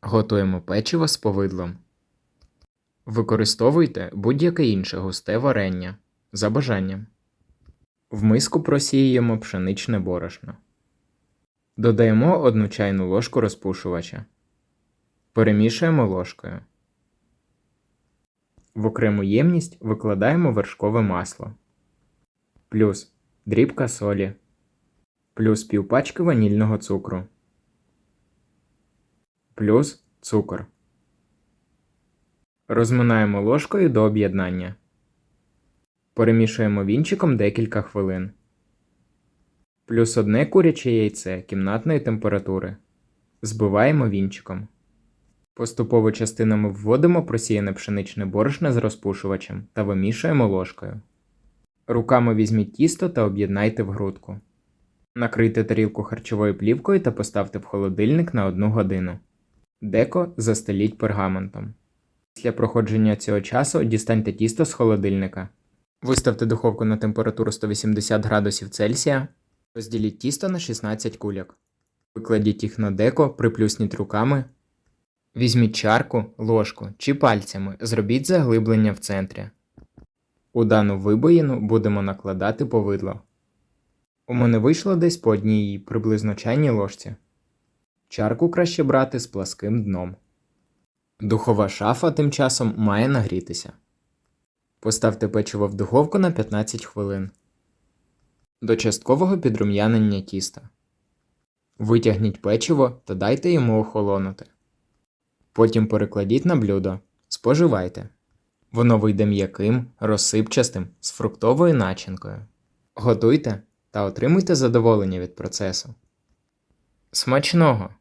Готуємо печиво з повидлом. Використовуйте будь-яке інше густе варення за бажанням. В миску просіюємо пшеничне борошно. Додаємо 1 чайну ложку розпушувача. Перемішуємо ложкою. В окрему ємність викладаємо вершкове масло. Плюс дрібка солі. Плюс півпачки ванільного цукру. Плюс цукор. Розминаємо ложкою до об'єднання. Перемішуємо вінчиком декілька хвилин. Плюс одне куряче яйце кімнатної температури. Збиваємо вінчиком. Поступово частинами вводимо просіяне пшеничне борошно з розпушувачем та вимішуємо ложкою. Руками візьміть тісто та об'єднайте в грудку. Накрийте тарілку харчовою плівкою та поставте в холодильник на 1 годину. Деко застеліть пергаментом. Після проходження цього часу дістаньте тісто з холодильника. Виставте духовку на температуру 180 градусів Цельсія. Розділіть тісто на 16 кульок. Викладіть їх на деко, приплюсніть руками. Візьміть чарку, ложку чи пальцями, зробіть заглиблення в центрі. У дану вибоїну будемо накладати повидло. У мене вийшло десь по одній приблизно чайній ложці. Чарку краще брати з пласким дном. Духова шафа тим часом має нагрітися. Поставте печиво в духовку на 15 хвилин. До часткового підрум'янення тіста. Витягніть печиво та дайте йому охолонути. Потім перекладіть на блюдо. Споживайте. Воно вийде м'яким, розсипчастим, з фруктовою начинкою. Готуйте та отримуйте задоволення від процесу. Смачного!